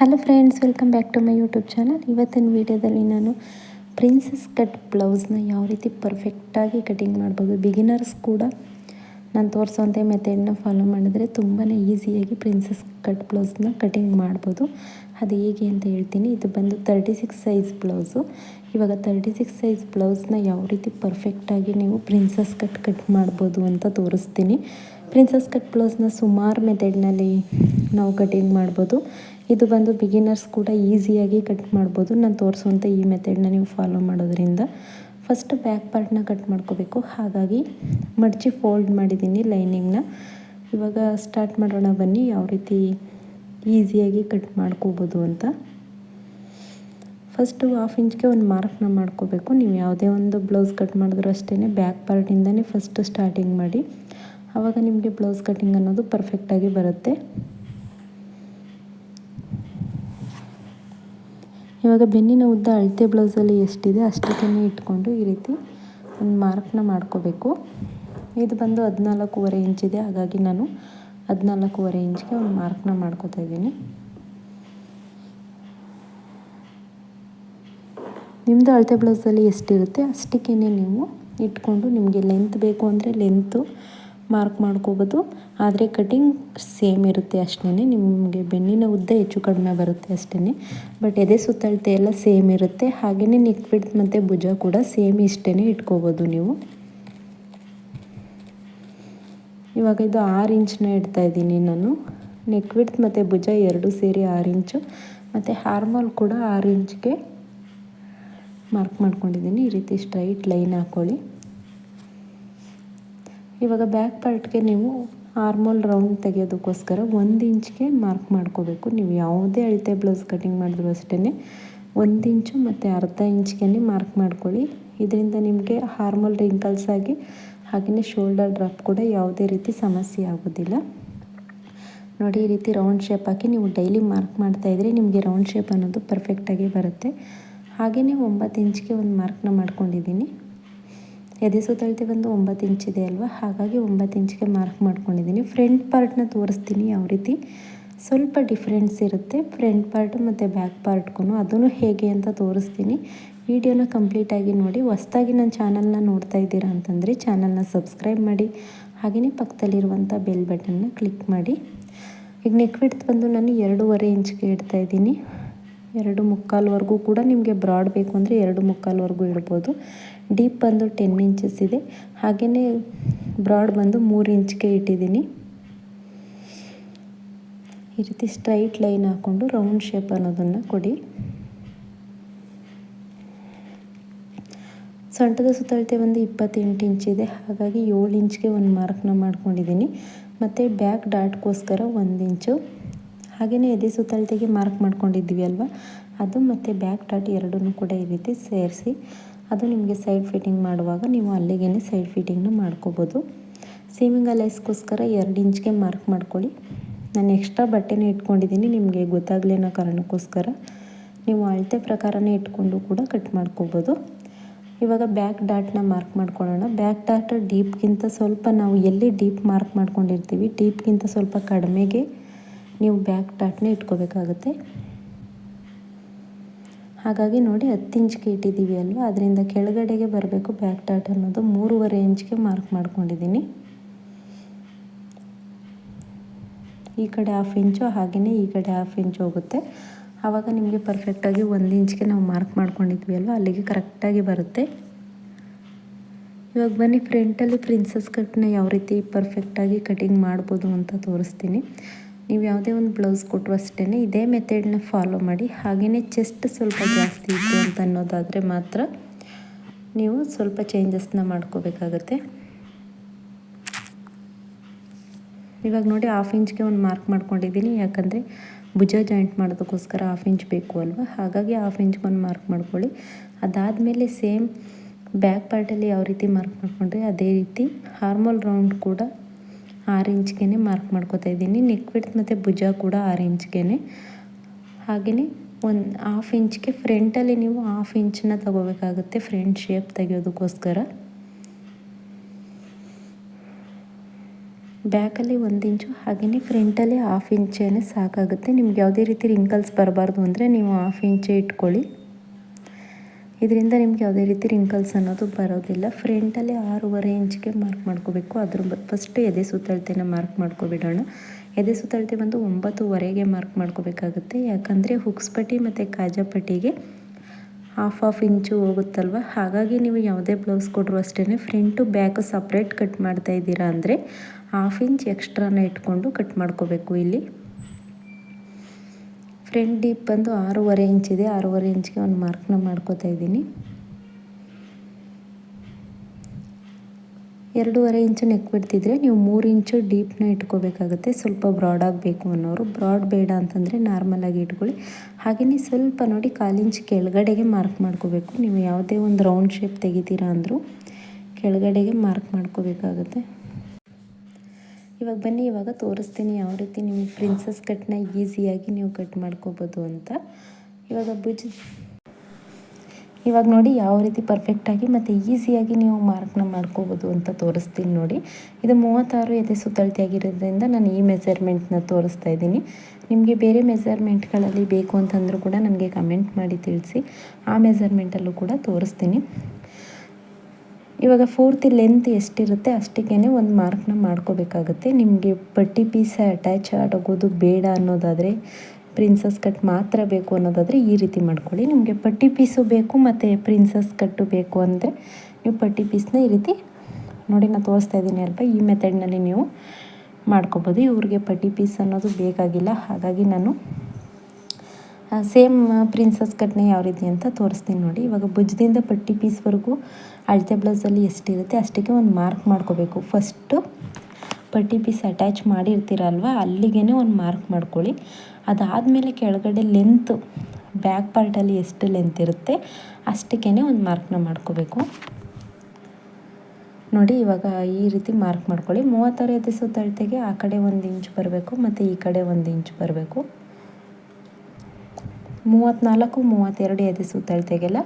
Hello friends welcome back to my YouTube channel ಇವತ್ತಿನ ವೀಡಿಯೋದಲ್ಲಿ ನಾನು ಪ್ರಿನ್ಸಸ್ ಕಟ್ ಬ್ಲೌಸ್ನ ಯಾವ ರೀತಿ ಪರ್ಫೆಕ್ಟಾಗಿ ಕಟಿಂಗ್ ಮಾಡ್ಬೋದು ಬಿಗಿನರ್ಸ್ ಕೂಡ ನಾನು ತೋರಿಸುವಂಥ ಮೆಥಡ್ನ ಫಾಲೋ ಮಾಡಿದ್ರೆ ತುಂಬಾ ಈಸಿಯಾಗಿ ಪ್ರಿನ್ಸಸ್ ಕಟ್ ಬ್ಲೌಸ್ನ ಕಟಿಂಗ್ ಮಾಡ್ಬೋದು. ಅದು ಹೇಗೆ ಅಂತ ಹೇಳ್ತೀನಿ. ಇದು ಬಂದು ತರ್ಟಿ ಸಿಕ್ಸ್ ಸೈಜ್ ಬ್ಲೌಸು ಇವಾಗ ತರ್ಟಿ ಸಿಕ್ಸ್ ಸೈಜ್ ಬ್ಲೌಸ್ನ ಯಾವ ರೀತಿ ಪರ್ಫೆಕ್ಟಾಗಿ ನೀವು ಪ್ರಿನ್ಸಸ್ ಕಟ್ ಕಟ್ ಮಾಡ್ಬೋದು ಅಂತ ತೋರಿಸ್ತೀನಿ. ಪ್ರಿನ್ಸಸ್ ಕಟ್ ಬ್ಲೌಸ್ನ ಸುಮಾರು ಮೆಥಡ್ನಲ್ಲಿ ನಾವು ಕಟಿಂಗ್ ಮಾಡ್ಬೋದು. ಇದು ಬಂದು ಬಿಗಿನರ್ಸ್ ಕೂಡ ಈಸಿಯಾಗಿ ಕಟ್ ಮಾಡ್ಬೋದು. ನಾನು ತೋರಿಸುವಂಥ ಈ ಮೆಥಡ್ನ ನೀವು ಫಾಲೋ ಮಾಡೋದ್ರಿಂದ. ಫಸ್ಟ್ ಬ್ಯಾಕ್ ಪಾರ್ಟ್ನ ಕಟ್ ಮಾಡ್ಕೋಬೇಕು. ಹಾಗಾಗಿ ಮಡಚಿ ಫೋಲ್ಡ್ ಮಾಡಿದ್ದೀನಿ ಲೈನಿಂಗ್ನ ಇವಾಗ ಸ್ಟಾರ್ಟ್ ಮಾಡೋಣ ಬನ್ನಿ. ಯಾವ ರೀತಿ ಈಸಿಯಾಗಿ ಕಟ್ ಮಾಡ್ಕೋಬೋದು ಅಂತ. ಫಸ್ಟು ಹಾಫ್ ಇಂಚ್ಗೆ ಒಂದು ಮಾರ್ಕ್ನ ಮಾಡ್ಕೋಬೇಕು. ನೀವು ಯಾವುದೇ ಒಂದು ಬ್ಲೌಸ್ ಕಟ್ ಮಾಡಿದ್ರೂ ಅಷ್ಟೇ ಬ್ಯಾಕ್ ಪಾರ್ಟಿಂದನೇ ಫಸ್ಟ್ ಸ್ಟಾರ್ಟಿಂಗ್ ಮಾಡಿ. ಆವಾಗ ನಿಮಗೆ ಬ್ಲೌಸ್ ಕಟಿಂಗ್ ಅನ್ನೋದು ಪರ್ಫೆಕ್ಟಾಗಿ ಬರುತ್ತೆ. ಇವಾಗ ಬೆನ್ನಿನ ಉದ್ದ ಅಳತೆ ಬ್ಲೌಸಲ್ಲಿ ಎಷ್ಟಿದೆ ಅಷ್ಟಕ್ಕೇ ಇಟ್ಕೊಂಡು ಈ ರೀತಿ ಒಂದು ಮಾರ್ಕ್ನ ಮಾಡ್ಕೋಬೇಕು. ಇದು ಬಂದು ಹದಿನಾಲ್ಕೂವರೆ ಇಂಚಿದೆ ಹಾಗಾಗಿ ನಾನು ಹದಿನಾಲ್ಕೂವರೆ ಇಂಚ್ಗೆ ಒಂದು ಮಾರ್ಕ್ನ ಮಾಡ್ಕೋತಾ ಇದ್ದೀನಿ. ನಿಮ್ಮದು ಅಳತೆ ಬ್ಲೌಸಲ್ಲಿ ಎಷ್ಟಿರುತ್ತೆ ಅಷ್ಟಕ್ಕೇ ನೀವು ಇಟ್ಕೊಂಡು ನಿಮಗೆ ಲೆಂತ್ ಬೇಕು ಅಂದರೆ ಲೆಂತು ಮಾರ್ಕ್ ಮಾಡ್ಕೋಬೋದು. ಆದರೆ ಕಟಿಂಗ್ ಸೇಮ್ ಇರುತ್ತೆ ಅಷ್ಟೇ ನಿಮಗೆ ಬೆನ್ನಿನ ಉದ್ದ ಹೆಚ್ಚು ಕಡಿಮೆ ಬರುತ್ತೆ ಅಷ್ಟೇ ಬಟ್ ಎದೆ ಸುತ್ತಳತೆ ಎಲ್ಲ ಸೇಮ್ ಇರುತ್ತೆ. ಹಾಗೆಯೇ ನೆಕ್ ಮತ್ತು ಭುಜ ಕೂಡ ಸೇಮ್ ಇಷ್ಟೇ ಇಟ್ಕೋಬೋದು ನೀವು. ಇವಾಗ ಇದು ಆರು ಇಂಚನ್ನ ಇಡ್ತಾ ಇದ್ದೀನಿ ನಾನು. ನೆಕ್ ಬಿಡ್ತ್ ಮತ್ತು ಭುಜ ಎರಡು ಸೇರಿ ಆರು ಇಂಚು. ಮತ್ತು ಹಾರ್ಮಲ್ ಕೂಡ ಆರು ಇಂಚ್ಗೆ ಮಾರ್ಕ್ ಮಾಡ್ಕೊಂಡಿದ್ದೀನಿ. ಈ ರೀತಿ ಸ್ಟ್ರೈಟ್ ಲೈನ್ ಹಾಕ್ಕೊಳ್ಳಿ ಇವಾಗ ಬ್ಯಾಕ್ ಪಾರ್ಟ್ಗೆ ನೀವು ಆರ್ಮೋಲ್ ರೌಂಡ್ ತೆಗೆಯೋದಕ್ಕೋಸ್ಕರ ಒಂದು ಇಂಚ್ಗೆ ಮಾರ್ಕ್ ಮಾಡ್ಕೋಬೇಕು. ನೀವು ಯಾವುದೇ ಅಳತೆ ಬ್ಲೌಸ್ ಕಟಿಂಗ್ ಮಾಡಿದ್ರು ಅಷ್ಟೇ ಒಂದು ಇಂಚು ಮತ್ತು ಅರ್ಧ ಇಂಚ್ಗೆ ಮಾರ್ಕ್ ಮಾಡ್ಕೊಳ್ಳಿ. ಇದರಿಂದ ನಿಮಗೆ ಹಾರ್ಮೋಲ್ ರಿಂಕಲ್ಸ್ ಆಗಿ ಹಾಗೆಯೇ ಶೋಲ್ಡರ್ ಡ್ರಾಪ್ ಕೂಡ ಯಾವುದೇ ರೀತಿ ಸಮಸ್ಯೆ ಆಗೋದಿಲ್ಲ. ನೋಡಿ ಈ ರೀತಿ ರೌಂಡ್ ಶೇಪ್ ಹಾಕಿ ನೀವು ಡೈಲಿ ಮಾರ್ಕ್ ಮಾಡ್ತಾಯಿದ್ರೆ ನಿಮಗೆ ರೌಂಡ್ ಶೇಪ್ ಅನ್ನೋದು ಪರ್ಫೆಕ್ಟಾಗಿ ಬರುತ್ತೆ. ಹಾಗೆಯೇ ಒಂಬತ್ತು ಇಂಚ್ಗೆ ಒಂದು ಮಾರ್ಕ್ನ ಮಾಡ್ಕೊಂಡಿದ್ದೀನಿ. ಎದೆ ಸುತ್ತಳತೆ ಬಂದು ಒಂಬತ್ತು ಇಂಚಿದೆ ಅಲ್ವಾ? ಹಾಗಾಗಿ ಒಂಬತ್ತು ಇಂಚಿಗೆ ಮಾರ್ಕ್ ಮಾಡ್ಕೊಂಡಿದ್ದೀನಿ. ಫ್ರಂಟ್ ಪಾರ್ಟ್ನ ತೋರಿಸ್ತೀನಿ ಯಾವ ರೀತಿ. ಸ್ವಲ್ಪ ಡಿಫ್ರೆನ್ಸ್ ಇರುತ್ತೆ. ಫ್ರಂಟ್ ಪಾರ್ಟ್ ಮತ್ತು ಬ್ಯಾಕ್ ಪಾರ್ಟ್ಗೂ ಅದನ್ನು ಹೇಗೆ ಅಂತ ತೋರಿಸ್ತೀನಿ. ವಿಡಿಯೋನ ಕಂಪ್ಲೀಟಾಗಿ ನೋಡಿ. ಹೊಸ್ದಾಗಿ ನನ್ನ ಚಾನಲ್ನ ನೋಡ್ತಾ ಇದ್ದೀರಾ ಅಂತಂದರೆ ಚಾನಲ್ನ ಸಬ್ಸ್ಕ್ರೈಬ್ ಮಾಡಿ. ಹಾಗೆಯೇ ಪಕ್ಕದಲ್ಲಿರುವಂಥ ಬೆಲ್ ಬಟನ್ನ ಕ್ಲಿಕ್ ಮಾಡಿ. ಈಗ ನೆಕ್ವಿಡ್ತ್ ಬಂದು ನಾನು ಎರಡೂವರೆ ಇಂಚ್ಗೆ ಇಡ್ತಾ ಇದ್ದೀನಿ. ಎರಡು ಮುಕ್ಕಾಲ್ವರೆಗೂ ಕೂಡ ನಿಮಗೆ ಬ್ರಾಡ್ ಬೇಕು ಅಂದರೆ ಎರಡು ಮುಕ್ಕಾಲ್ವರೆಗೂ ಇಡ್ಬೋದು ಡೀಪ್ ಬಂದು ಟೆನ್ ಇಂಚಸ್ ಇದೆ. ಹಾಗೆಯೇ ಬ್ರಾಡ್ ಬಂದು ಮೂರು ಇಂಚ್ಗೆ ಇಟ್ಟಿದ್ದೀನಿ. ಈ ರೀತಿ ಸ್ಟ್ರೈಟ್ ಲೈನ್ ಹಾಕ್ಕೊಂಡು ರೌಂಡ್ ಶೇಪ್ ಅನ್ನೋದನ್ನು ಕೊಡಿ. ಸೊಂಟದ ಸುತ್ತಳತೆ ಒಂದು ಇಪ್ಪತ್ತೆಂಟು ಇಂಚಿದೆ ಹಾಗಾಗಿ ಏಳು ಇಂಚ್ಗೆ ಒಂದು ಮಾರ್ಕ್ನ ಮಾಡ್ಕೊಂಡಿದ್ದೀನಿ. ಮತ್ತು ಬ್ಯಾಕ್ ಡಾಟ್ಗೋಸ್ಕರ ಒಂದು ಇಂಚು. ಹಾಗೆಯೇ ಎದೆ ಸುತ್ತಳತೆಗೆ ಮಾರ್ಕ್ ಮಾಡ್ಕೊಂಡಿದ್ದೀವಿ ಅಲ್ವಾ? ಅದು ಮತ್ತು ಬ್ಯಾಕ್ ಡಾಟ್ ಎರಡೂ ಕೂಡ ಈ ರೀತಿ ಸೇರಿಸಿ, ಅದು ನಿಮಗೆ ಸೈಡ್ ಫಿಟ್ಟಿಂಗ್ ಮಾಡುವಾಗ ನೀವು ಅಲ್ಲಿಗೆ ಸೈಡ್ ಫಿಟ್ಟಿಂಗ್ನ ಮಾಡ್ಕೋಬೋದು. ಸೀಮಿಂಗ್ ಅಲೈಸ್ಗೋಸ್ಕರ ಎರಡು ಇಂಚ್ಗೆ ಮಾರ್ಕ್ ಮಾಡ್ಕೊಳ್ಳಿ. ನಾನು ಎಕ್ಸ್ಟ್ರಾ ಬಟ್ಟೆನೇ ಇಟ್ಕೊಂಡಿದ್ದೀನಿ, ನಿಮಗೆ ಗೊತ್ತಾಗಲಿ ಅನ್ನೋ ಕಾರಣಕ್ಕೋಸ್ಕರ. ನೀವು ಅಳತೆ ಪ್ರಕಾರನೇ ಇಟ್ಕೊಂಡು ಕೂಡ ಕಟ್ ಮಾಡ್ಕೋಬೋದು. ಇವಾಗ ಬ್ಯಾಕ್ ಡಾಟ್ನ ಮಾರ್ಕ್ ಮಾಡ್ಕೊಳ್ಳೋಣ. ಬ್ಯಾಕ್ ಡಾಟ್ ಡೀಪ್ಗಿಂತ ಸ್ವಲ್ಪ ನಾವು ಎಲ್ಲಿ ಡೀಪ್ ಮಾರ್ಕ್ ಮಾಡ್ಕೊಂಡಿರ್ತೀವಿ ಡೀಪ್ಗಿಂತ ಸ್ವಲ್ಪ ಕಡಿಮೆಗೆ ನೀವು ಬ್ಯಾಕ್ ಡಾಟ್ನ ಇಟ್ಕೋಬೇಕಾಗುತ್ತೆ. ಹಾಗಾಗಿ ನೋಡಿ ಹತ್ತು ಇಂಚ್ಗೆ ಇಟ್ಟಿದ್ದೀವಿ ಅಲ್ವಾ? ಅದರಿಂದ ಕೆಳಗಡೆಗೆ ಬರಬೇಕು ಬ್ಯಾಕ್ ಟಾಟ್ ಅನ್ನೋದು. ಮೂರುವರೆ ಇಂಚ್ಗೆ ಮಾರ್ಕ್ ಮಾಡ್ಕೊಂಡಿದ್ದೀನಿ. ಈ ಕಡೆ ಹಾಫ್ ಇಂಚು, ಹಾಗೆಯೇ ಈ ಕಡೆ ಹಾಫ್ ಇಂಚ್ ಹೋಗುತ್ತೆ. ಆವಾಗ ನಿಮಗೆ ಪರ್ಫೆಕ್ಟಾಗಿ ಒಂದು ಇಂಚ್ಗೆ ನಾವು ಮಾರ್ಕ್ ಮಾಡ್ಕೊಂಡಿದ್ವಿ ಅಲ್ವಾ? ಅಲ್ಲಿಗೆ ಕರೆಕ್ಟಾಗಿ ಬರುತ್ತೆ. ಇವಾಗ ಬನ್ನಿ ಫ್ರಂಟಲ್ಲಿ ಪ್ರಿನ್ಸಸ್ ಕಟ್ನ ಯಾವ ರೀತಿ ಪರ್ಫೆಕ್ಟಾಗಿ ಕಟಿಂಗ್ ಮಾಡ್ಬೋದು ಅಂತ ತೋರಿಸ್ತೀನಿ. ನೀವು ಯಾವುದೇ ಒಂದು ಬ್ಲೌಸ್ ಕೊಟ್ಟರು ಅಷ್ಟೇ ಇದೇ ಮೆಥಡ್ನ ಫಾಲೋ ಮಾಡಿ. ಹಾಗೆಯೇ ಚೆಸ್ಟ್ ಸ್ವಲ್ಪ ಜಾಸ್ತಿ ಇತ್ತು ಅಂತ ಅನ್ನೋದಾದರೆ ಮಾತ್ರ ನೀವು ಸ್ವಲ್ಪ ಚೇಂಜಸ್ನ ಮಾಡ್ಕೋಬೇಕಾಗತ್ತೆ. ಇವಾಗ ನೋಡಿ ಹಾಫ್ ಇಂಚ್ಗೆ ಒಂದು ಮಾರ್ಕ್ ಮಾಡ್ಕೊಂಡಿದ್ದೀನಿ. ಯಾಕಂದರೆ ಭುಜ ಜಾಯಿಂಟ್ ಮಾಡೋದಕ್ಕೋಸ್ಕರ ಹಾಫ್ ಇಂಚ್ ಬೇಕು ಅಲ್ವಾ? ಹಾಗಾಗಿ ಹಾಫ್ ಇಂಚ್ಗೆ ಒಂದು ಮಾರ್ಕ್ ಮಾಡ್ಕೊಳ್ಳಿ. ಅದಾದಮೇಲೆ ಸೇಮ್ ಬ್ಯಾಕ್ ಪಾರ್ಟಲ್ಲಿ ಯಾವ ರೀತಿ ಮಾರ್ಕ್ ಮಾಡ್ಕೊಂಡ್ರೆ ಅದೇ ರೀತಿ ಹಾರ್ಮೋಲ್ ರೌಂಡ್ ಕೂಡ ಆರು ಇಂಚ್ಗೆ ಮಾರ್ಕ್ ಮಾಡ್ಕೋತಾ ಇದ್ದೀನಿ. ನೆಕ್ ಮತ್ತು ಭುಜ ಕೂಡ ಆರು ಇಂಚ್ಗೆ ಹಾಗೆಯೇ ಒಂದು ಹಾಫ್ ಇಂಚ್ಗೆ ಫ್ರಂಟಲ್ಲಿ ನೀವು ಹಾಫ್ ಇಂಚನ್ನ ತಗೋಬೇಕಾಗುತ್ತೆ ಫ್ರಂಟ್ ಶೇಪ್ ತೆಗೆಯೋದಕ್ಕೋಸ್ಕರ. ಬ್ಯಾಕಲ್ಲಿ ಒಂದು ಇಂಚು ಹಾಗೆಯೇ ಫ್ರಂಟಲ್ಲಿ ಹಾಫ್ ಇಂಚೇ ಸಾಕಾಗುತ್ತೆ. ನಿಮ್ಗೆ ಯಾವುದೇ ರೀತಿ ರಿಂಕಲ್ಸ್ ಬರಬಾರ್ದು ಅಂದರೆ ನೀವು ಹಾಫ್ ಇಂಚೇ ಇಟ್ಕೊಳ್ಳಿ. ಇದರಿಂದ ನಿಮ್ಗೆ ಯಾವುದೇ ರೀತಿ ರಿಂಕಲ್ಸ್ ಅನ್ನೋದು ಬರೋದಿಲ್ಲ. ಫ್ರಂಟಲ್ಲಿ ಆರೂವರೆ ಇಂಚ್ಗೆ ಮಾರ್ಕ್ ಮಾಡ್ಕೋಬೇಕು. ಅದ್ರ ಫಸ್ಟು ಎದೆ ಸುತ್ತಳತೆನ ಮಾರ್ಕ್ ಮಾಡ್ಕೊಬಿಡೋಣ. ಎದೆ ಸುತ್ತಳತೆ ಬಂದು ಒಂಬತ್ತುವರೆಗೆ ಮಾರ್ಕ್ ಮಾಡ್ಕೋಬೇಕಾಗುತ್ತೆ. ಯಾಕಂದರೆ ಹುಕ್ಸ್ ಪಟ್ಟಿ ಮತ್ತು ಕಾಜಾಪಟ್ಟಿಗೆ ಹಾಫ್ ಆಫ್ ಇಂಚು ಹೋಗುತ್ತಲ್ವ? ಹಾಗಾಗಿ ನೀವು ಯಾವುದೇ ಬ್ಲೌಸ್ ಕೊಟ್ಟರು ಅಷ್ಟೇ ಫ್ರಂಟು ಬ್ಯಾಕು ಸಪ್ರೇಟ್ ಕಟ್ ಮಾಡ್ತಾ ಇದ್ದೀರಾ ಅಂದರೆ ಹಾಫ್ ಇಂಚ್ ಎಕ್ಸ್ಟ್ರಾನ ಇಟ್ಕೊಂಡು ಕಟ್ ಮಾಡ್ಕೋಬೇಕು ಇಲ್ಲಿ. ಫ್ರಂಟ್ ಡೀಪ್ ಬಂದು ಆರೂವರೆ ಇಂಚಿದೆ ಆರೂವರೆ ಇಂಚ್ಗೆ ಒಂದು ಮಾರ್ಕ್ನ ಮಾಡ್ಕೋತಾ ಇದ್ದೀನಿ. ಎರಡೂವರೆ ಇಂಚು ನೆಕ್ ಬಿಡ್ತಿದ್ರೆ ನೀವು ಮೂರು ಇಂಚು ಡೀಪ್ನ ಇಟ್ಕೋಬೇಕಾಗುತ್ತೆ. ಸ್ವಲ್ಪ ಬ್ರಾಡ್ ಆಗಬೇಕು ಅನ್ನೋರು. ಬ್ರಾಡ್ ಬೇಡ ಅಂತಂದರೆ ನಾರ್ಮಲಾಗಿ ಇಟ್ಕೊಳ್ಳಿ. ಹಾಗೆಯೇ ಸ್ವಲ್ಪ ನೋಡಿ ಕಾಲಿಂಚ್ ಕೆಳಗಡೆಗೆ ಮಾರ್ಕ್ ಮಾಡ್ಕೋಬೇಕು. ನೀವು ಯಾವುದೇ ಒಂದು ರೌಂಡ್ ಶೇಪ್ ತೆಗಿತೀರಾ ಅಂದರೂ ಕೆಳಗಡೆಗೆ ಮಾರ್ಕ್ ಮಾಡ್ಕೋಬೇಕಾಗುತ್ತೆ. ಇವಾಗ ಬನ್ನಿ, ಇವಾಗ ತೋರಿಸ್ತೀನಿ ಯಾವ ರೀತಿ ನೀವು ಪ್ರಿನ್ಸಸ್ ಕಟ್ನ ಈಸಿಯಾಗಿ ನೀವು ಕಟ್ ಮಾಡ್ಕೋಬೋದು ಅಂತ. ಇವಾಗ ಭುಜ ಇವಾಗ ನೋಡಿ ಯಾವ ರೀತಿ ಪರ್ಫೆಕ್ಟಾಗಿ ಮತ್ತು ಈಸಿಯಾಗಿ ನೀವು ಮಾರ್ಕ್ನ ಮಾಡ್ಕೋಬೋದು ಅಂತ ತೋರಿಸ್ತೀನಿ ನೋಡಿ. ಇದು ಮೂವತ್ತಾರು ಎದೆ ಸುತ್ತಳತೆ ಆಗಿರೋದ್ರಿಂದ ನಾನು ಈ ಮೆಸರ್ಮೆಂಟ್ನ ತೋರಿಸ್ತಾ ಇದ್ದೀನಿ. ನಿಮಗೆ ಬೇರೆ ಮೆಸರ್ಮೆಂಟ್ಗಳಲ್ಲಿ ಬೇಕು ಅಂತಂದರೂ ಕೂಡ ನನಗೆ ಕಮೆಂಟ್ ಮಾಡಿ ತಿಳಿಸಿ. ಆ ಮೆಸರ್ಮೆಂಟಲ್ಲೂ ಕೂಡ ತೋರಿಸ್ತೀನಿ. ಇವಾಗ ಫೋರ್ತ್ ಲೆಂತ್ ಎಷ್ಟಿರುತ್ತೆ ಅಷ್ಟಕ್ಕೇ ಒಂದು ಮಾರ್ಕ್ನ ಮಾಡ್ಕೋಬೇಕಾಗುತ್ತೆ. ನಿಮಗೆ ಪಟ್ಟಿ ಪೀಸ್ ಅಟ್ಯಾಚ್ ಆಗೋದು ಬೇಡ ಅನ್ನೋದಾದರೆ ಪ್ರಿನ್ಸಸ್ ಕಟ್ ಮಾತ್ರ ಬೇಕು ಅನ್ನೋದಾದರೆ ಈ ರೀತಿ ಮಾಡ್ಕೊಳ್ಳಿ. ನಿಮಗೆ ಪಟ್ಟಿ ಪೀಸು ಬೇಕು ಮತ್ತು ಪ್ರಿನ್ಸಸ್ ಕಟ್ಟು ಬೇಕು ಅಂದರೆ ನೀವು ಪಟ್ಟಿ ಪೀಸ್ನ ಈ ರೀತಿ ನೋಡಿ ನಾನು ತೋರಿಸ್ತಾ ಇದ್ದೀನಿ ಅಲ್ಪ ಈ ಮೆಥಡ್ನಲ್ಲಿ ನೀವು ಮಾಡ್ಕೋಬೋದು. ಇವ್ರಿಗೆ ಪಟ್ಟಿ ಪೀಸ್ ಅನ್ನೋದು ಬೇಕಾಗಿಲ್ಲ. ಹಾಗಾಗಿ ನಾನು ಸೇಮ್ ಪ್ರಿನ್ಸಸ್ ಕಟ್ನೆ ಯಾವ ರೀತಿ ಅಂತ ತೋರಿಸ್ತೀನಿ ನೋಡಿ. ಇವಾಗ ಭುಜದಿಂದ ಪಟ್ಟಿ ಪೀಸ್ವರೆಗೂ ಅಳತೆ ಬ್ಲೌಸಲ್ಲಿ ಎಷ್ಟಿರುತ್ತೆ ಅಷ್ಟಕ್ಕೆ ಒಂದು ಮಾರ್ಕ್ ಮಾಡ್ಕೋಬೇಕು. ಫಸ್ಟು ಪಟ್ಟಿ ಪೀಸ್ ಅಟ್ಯಾಚ್ ಮಾಡಿರ್ತೀರಲ್ವ ಅಲ್ಲಿಗೆ ಒಂದು ಮಾರ್ಕ್ ಮಾಡ್ಕೊಳ್ಳಿ. ಅದಾದಮೇಲೆ ಕೆಳಗಡೆ ಲೆಂತು ಬ್ಯಾಕ್ ಪಾರ್ಟಲ್ಲಿ ಎಷ್ಟು ಲೆಂತ್ ಇರುತ್ತೆ ಅಷ್ಟಕ್ಕೇ ಒಂದು ಮಾರ್ಕ್ನ ಮಾಡ್ಕೋಬೇಕು. ನೋಡಿ, ಇವಾಗ ಈ ರೀತಿ ಮಾರ್ಕ್ ಮಾಡ್ಕೊಳ್ಳಿ. ಮೂವತ್ತಾರು ಎದೆ ಸುತ್ತಳತೆಗೆ ಆ ಕಡೆ ಒಂದು ಇಂಚ್ ಬರಬೇಕು, ಮತ್ತು ಈ ಕಡೆ ಒಂದು ಇಂಚ್ ಬರಬೇಕು. ಮೂವತ್ತ್ನಾಲ್ಕು ಮೂವತ್ತೆರಡು ಎದೆ ಸುತ್ತಳತೆಗೆಲ್ಲ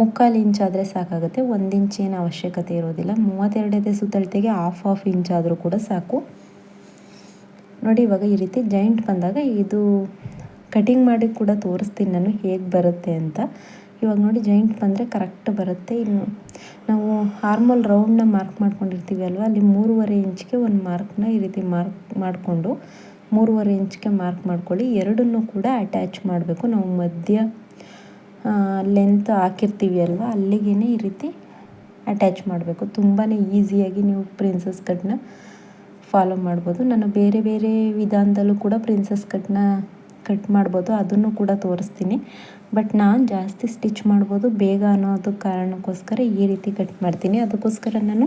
ಮುಕ್ಕಾಲು ಇಂಚ್ ಆದರೆ ಸಾಕಾಗುತ್ತೆ. ಒಂದು ಏನು ಅವಶ್ಯಕತೆ ಇರೋದಿಲ್ಲ. ಮೂವತ್ತೆರಡು ಎದೆ ಸುತ್ತಳತೆಗೆ ಹಾಫ್ ಹಾಫ್ ಇಂಚ್ ಆದರೂ ಕೂಡ ಸಾಕು. ನೋಡಿ, ಇವಾಗ ಈ ರೀತಿ ಜಾಯಿಂಟ್ ಬಂದಾಗ ಇದು ಕಟಿಂಗ್ ಮಾಡಿ ಕೂಡ ತೋರಿಸ್ತೀನಿ ನಾನು ಹೇಗೆ ಬರುತ್ತೆ ಅಂತ. ಇವಾಗ ನೋಡಿ ಜಾಯಿಂಟ್ ಬಂದರೆ ಕರೆಕ್ಟ್ ಬರುತ್ತೆ. ಇನ್ನು ನಾವು ಹಾರ್ಮಲ್ ರೌಂಡ್ನ ಮಾರ್ಕ್ ಮಾಡ್ಕೊಂಡಿರ್ತೀವಿ ಅಲ್ವಾ? ಅಲ್ಲಿ ಮೂರುವರೆ ಇಂಚ್ಗೆ ಒಂದು ಮಾರ್ಕ್ನ ಈ ರೀತಿ ಮಾರ್ಕ್ ಮಾಡಿಕೊಂಡು ಮೂರುವರೆ ಇಂಚ್ಗೆ ಮಾರ್ಕ್ ಮಾಡ್ಕೊಳ್ಳಿ. ಎರಡನ್ನೂ ಕೂಡ ಅಟ್ಯಾಚ್ ಮಾಡಬೇಕು. ನಾವು ಮಧ್ಯ ಲೆಂತ್ ಹಾಕಿರ್ತೀವಿ ಅಲ್ವಾ? ಅಲ್ಲಿಗೇ ಈ ರೀತಿ ಅಟ್ಯಾಚ್ ಮಾಡಬೇಕು. ತುಂಬಾ ಈಸಿಯಾಗಿ ನೀವು ಪ್ರಿನ್ಸಸ್ ಕಟ್ನ ಫಾಲೋ ಮಾಡ್ಬೋದು. ನಾನು ಬೇರೆ ಬೇರೆ ವಿಧಾನದಲ್ಲೂ ಕೂಡ ಪ್ರಿನ್ಸಸ್ ಕಟ್ನ ಕಟ್ ಮಾಡ್ಬೋದು. ಅದನ್ನು ಕೂಡ ತೋರಿಸ್ತೀನಿ. ಬಟ್ ನಾನು ಜಾಸ್ತಿ ಸ್ಟಿಚ್ ಮಾಡ್ಬೋದು ಬೇಗ ಅನ್ನೋದು ಕಾರಣಕ್ಕೋಸ್ಕರ ಈ ರೀತಿ ಕಟ್ ಮಾಡ್ತೀನಿ. ಅದಕ್ಕೋಸ್ಕರ ನಾನು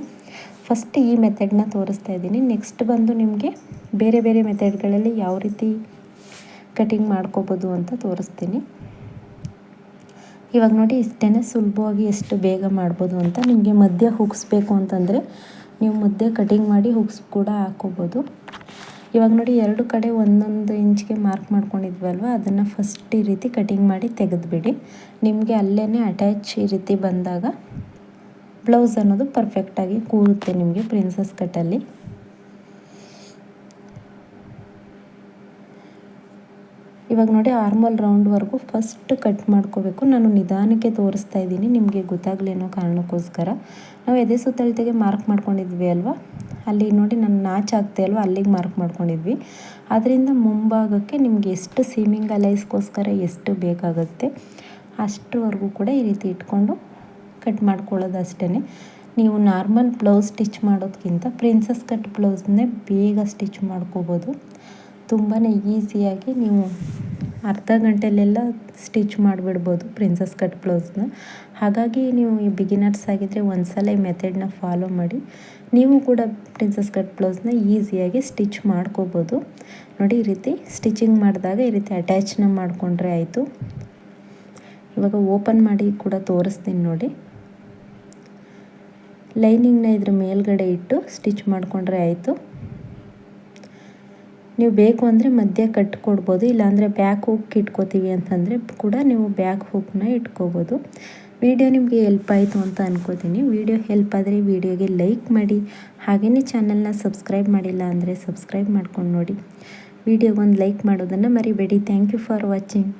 ಫಸ್ಟ್ ಈ ಮೆಥಡ್ನ ತೋರಿಸ್ತಾ ಇದ್ದೀನಿ. ನೆಕ್ಸ್ಟ್ ಬಂದು ನಿಮಗೆ ಬೇರೆ ಬೇರೆ ಮೆಥಡ್ಗಳಲ್ಲಿ ಯಾವ ರೀತಿ ಕಟಿಂಗ್ ಮಾಡ್ಕೋಬೋದು ಅಂತ ತೋರಿಸ್ತೀನಿ. ಇವಾಗ ನೋಡಿ ಇಷ್ಟೇ ಸುಲಭವಾಗಿ ಎಷ್ಟು ಬೇಗ ಮಾಡ್ಬೋದು ಅಂತ ನಿಮಗೆ ಮಧ್ಯ ಹುಗ್ಸ್ಬೇಕು ಅಂತಂದರೆ ನೀವು ಮಧ್ಯೆ ಕಟಿಂಗ್ ಮಾಡಿ ಹುಗ್ಸ್ ಕೂಡ ಹಾಕೋಬೋದು. ಇವಾಗ ನೋಡಿ ಎರಡು ಕಡೆ ಒಂದೊಂದು ಇಂಚ್ಗೆ ಮಾರ್ಕ್ ಮಾಡ್ಕೊಂಡಿದ್ವಲ್ವ? ಅದನ್ನು ಫಸ್ಟ್ ಈ ರೀತಿ ಕಟಿಂಗ್ ಮಾಡಿ ತೆಗೆದುಬಿಡಿ. ನಿಮಗೆ ಅಲ್ಲೇ ಅಟ್ಯಾಚ್ ಈ ರೀತಿ ಬಂದಾಗ ಬ್ಲೌಸ್ ಅನ್ನೋದು ಪರ್ಫೆಕ್ಟಾಗಿ ಕೂರುತ್ತೆ ನಿಮಗೆ ಪ್ರಿನ್ಸಸ್ ಕಟ್ಟಲ್ಲಿ ಇವಾಗ ನೋಡಿ ಆರ್ಮಲ್ ರೌಂಡ್ವರೆಗೂ ಫಸ್ಟ್ ಕಟ್ ಮಾಡ್ಕೋಬೇಕು. ನಾನು ನಿಧಾನಕ್ಕೆ ತೋರಿಸ್ತಾ ಇದ್ದೀನಿ. ನಿಮಗೆ ಗೊತ್ತಾಗಲೇನೋ ಕಾರಣಕ್ಕೋಸ್ಕರ. ನಾವು ಎದೆ ಸುತ್ತಳತೆಗೆ ಮಾರ್ಕ್ ಮಾಡ್ಕೊಂಡಿದ್ವಿ ಅಲ್ವಾ? ಅಲ್ಲಿ ನೋಡಿ ನಾನು ನಾಚ್ ಆಗ್ತೆ ಅಲ್ವ ಅಲ್ಲಿಗೆ ಮಾರ್ಕ್ ಮಾಡ್ಕೊಂಡಿದ್ವಿ. ಅದರಿಂದ ಮುಂಭಾಗಕ್ಕೆ ನಿಮಗೆ ಎಷ್ಟು ಸೀಮಿಂಗ್ ಅಲೈಸ್ಗೋಸ್ಕರ ಎಷ್ಟು ಬೇಕಾಗುತ್ತೆ ಅಷ್ಟರವರೆಗೂ ಕೂಡ ಈ ರೀತಿ ಇಟ್ಕೊಂಡು ಕಟ್ ಮಾಡ್ಕೊಳ್ಳೋದು ಅಷ್ಟೇ ನೀವು ನಾರ್ಮಲ್ ಬ್ಲೌಸ್ ಸ್ಟಿಚ್ ಮಾಡೋದಕ್ಕಿಂತ ಪ್ರಿನ್ಸಸ್ ಕಟ್ ಬ್ಲೌಸ್ನೇ ಬೇಗ ಸ್ಟಿಚ್ ಮಾಡ್ಕೋಬೋದು. ತುಂಬಾ ಈಸಿಯಾಗಿ ನೀವು ಅರ್ಧ ಗಂಟೆಲೆಲ್ಲ ಸ್ಟಿಚ್ ಮಾಡಿಬಿಡ್ಬೋದು ಪ್ರಿನ್ಸಸ್ ಕಟ್ ಬ್ಲೌಸ್ನ. ಹಾಗಾಗಿ ನೀವು ಬಿಗಿನರ್ಸ್ ಆಗಿದ್ದರೆ ಒಂದು ಸಲ ಈ ಮೆಥಡ್ನ ಫಾಲೋ ಮಾಡಿ. ನೀವು ಕೂಡ ಪ್ರಿನ್ಸಸ್ ಕಟ್ ಬ್ಲೌಸ್ನ ಈಸಿಯಾಗಿ ಸ್ಟಿಚ್ ಮಾಡ್ಕೋಬೋದು. ನೋಡಿ ಈ ರೀತಿ ಸ್ಟಿಚಿಂಗ್ ಮಾಡಿದಾಗ ಈ ರೀತಿ ಅಟ್ಯಾಚ್ನ ಮಾಡಿಕೊಂಡ್ರೆ ಆಯಿತು. ಇವಾಗ ಓಪನ್ ಮಾಡಿ ಕೂಡ ತೋರಿಸ್ತೀನಿ ನೋಡಿ. ಲೈನಿಂಗ್ನ ಇದ್ರ ಮೇಲ್ಗಡೆ ಇಟ್ಟು ಸ್ಟಿಚ್ ಮಾಡಿಕೊಂಡ್ರೆ ಆಯಿತು. ನೀವು ಬೇಕು ಅಂದರೆ ಮಧ್ಯ ಕಟ್ ಕೊಡ್ಬೋದು ಇಲ್ಲಾಂದರೆ ಬ್ಯಾಕ್ ಹುಕ್ ಇಟ್ಕೋತೀವಿ ಅಂತಂದರೆ ಕೂಡ ನೀವು ಬ್ಯಾಕ್ ಹುಕ್ನ ಇಟ್ಕೋಬೋದು. ವಿಡಿಯೋ ನಿಮಗೆ ಹೆಲ್ಪ್ ಆಯಿತು ಅಂತ ಅನ್ಕೋತೀನಿ. ವಿಡಿಯೋ ಹೆಲ್ಪ್ ಆದರೆ ವಿಡಿಯೋಗೆ ಲೈಕ್ ಮಾಡಿ ಹಾಗೆಯೇ ಚಾನಲ್ನ ಸಬ್ಸ್ಕ್ರೈಬ್ ಮಾಡಿಲ್ಲ ಅಂದರೆ ಸಬ್ಸ್ಕ್ರೈಬ್ ಮಾಡ್ಕೊಂಡು ನೋಡಿ. ವಿಡಿಯೋಗೊಂದು ಲೈಕ್ ಮಾಡೋದನ್ನು ಮರಿಬೇಡಿ. Thank you for watching